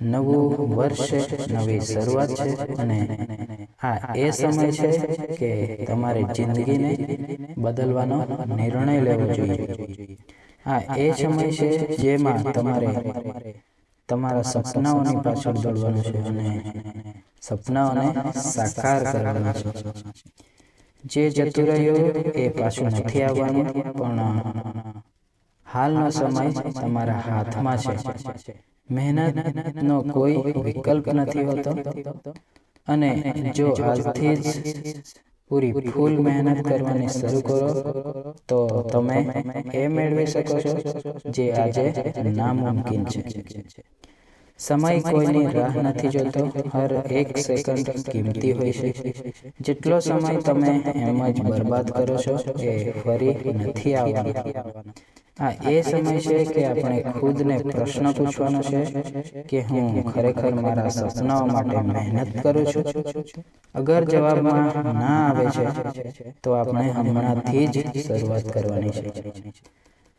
નવું વર્ષ નવી શરૂઆત છે અને આ એ સમય છે કે તમારે જિંદગીને બદલવાનો નિર્ણય લેવો જોઈએ. આ એ સમય છે જેમાં તમારે તમારા સપનાઓની પાછળ દોડવાનું છે અને સપનાઓને સાકાર કરવાના છે. જે જતું રહ્યું એ પાછું નથી આવવાનું, પણ હાલનો સમય તમારા હાથમાં છે. મહેનતનો કોઈ વિકલ્પ નથી હોતો. અને જો આજથી જ પૂરી ફૂલ મહેનત કરવાની શરૂ કરો, તો તમે એ મેળવી શકો છો જે આજે નામુમકિન છે. સમય કોઈની રાહ નથી જોતો, હર એક સેકન્ડ કિંમતી હોય છે. જેટલો સમય તમે એમ જ બરબાદ કરો છો, એ ફરી નથી આવવાનો. આ એ સમય છે કે આપણે ખુદને પ્રશ્ન પૂછવાનો છે કે હું ખરેખર મારા સપનાઓ માટે મહેનત કરું છું? અગર જવાબમાં ના આવે છે, તો આપણે હમણાંથી જ શરૂઆત કરવાની છે.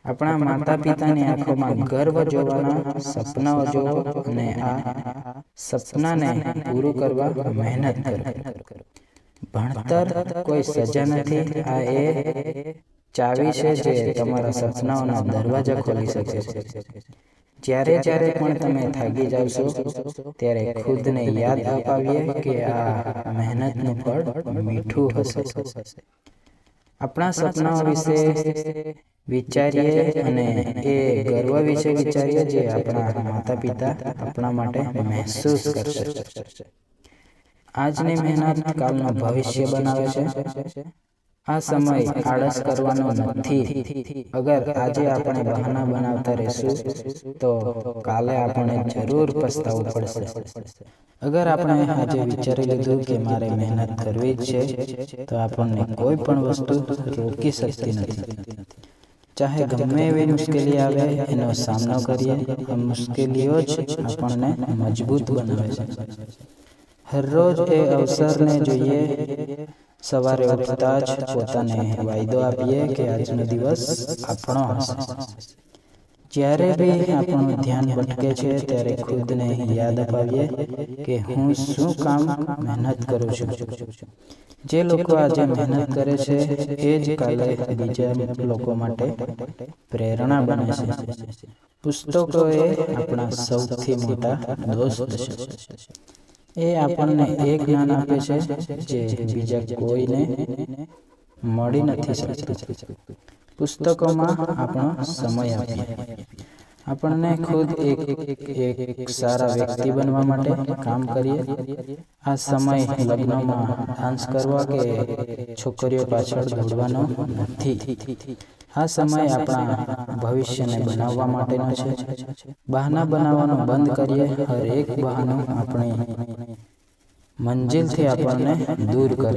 આપણા માતા પિતાની આંખોમાં ગર્વ જોવાના સપનાઓ જોવો અને આ સપનાને પૂરું કરવા મહેનત કરો. ભણતર કોઈ સજા નથી, આ એ ચાવી છે જે તમારા સપનાઓના દરવાજા ખોલી શકે છે. જ્યારે જ્યારે પણ તમે થાકી જાવશો ત્યારે ખુદને યાદ અપાવીએ કે આ મહેનતનું ફળ મીઠું હશે. આપણા સપનાઓ વિશે વિચારીએ અને એ ગર્વ વિશે વિચારીએ જે આપણા માતા પિતા આપણા માટે મહેસૂસ કરશે. આજની મહેનત કાલનું ભવિષ્ય બનાવે છે. આ સમય આળસ કરવાનો નથી. અગર આજે આપણે બહાના બનાવતા રહેશું, તો કાલે આપણે જરૂર પસ્તાવવું પડશે. અગર આપણે આજે વિચારી લીધું કે મારે મહેનત કરવી જ છે, તો આપણને કોઈ પણ વસ્તુ રોકી શકતી નથી. ચાહે ગમે એવી મુશ્કેલી આવે, એનો સામનો કરીએ. એ મુશ્કેલીઓ જ આપણને મજબૂત બનાવે છે. હરરોજ એ અવસરને જોઈએ સવારે ઉઠતા જ પોતાને વાયદો આપીએ કે આજનો દિવસ આપણો હશે જ્યારે બી આપણું ધ્યાન ભટકે છે ત્યારે ખુદને યાદ અપાવીએ કે હું શું કામ મહેનત કરું છું જે લોકો આજે મહેનત કરે છે એ જ કાલે બીજા લોકો માટે પ્રેરણા બને છે પુસ્તકો એ આપણા સૌથી મોટા દોસ્ત છે એ આપણને એ જ્ઞાન આપે છે જે બીજા કોઈને મળી નથી પુસ્તકોમાં આપણો સમય આપીએ. આપણને ખુદ એક એક સારા વ્યક્તિ બનવા માટે કામ કરીએ. આ સમય લગ્નમાં ડાન્સ કરવા કે છોકરીઓ પાછળ દોડવાનો નથી. આ સમય આપણા ભવિષ્યને બનાવવા માટેનો છે. બહાના બનાવવાનું બંધ કરીએ. હરેક બહાનું આપણી મંજિલથી આપણને દૂર કરે છે.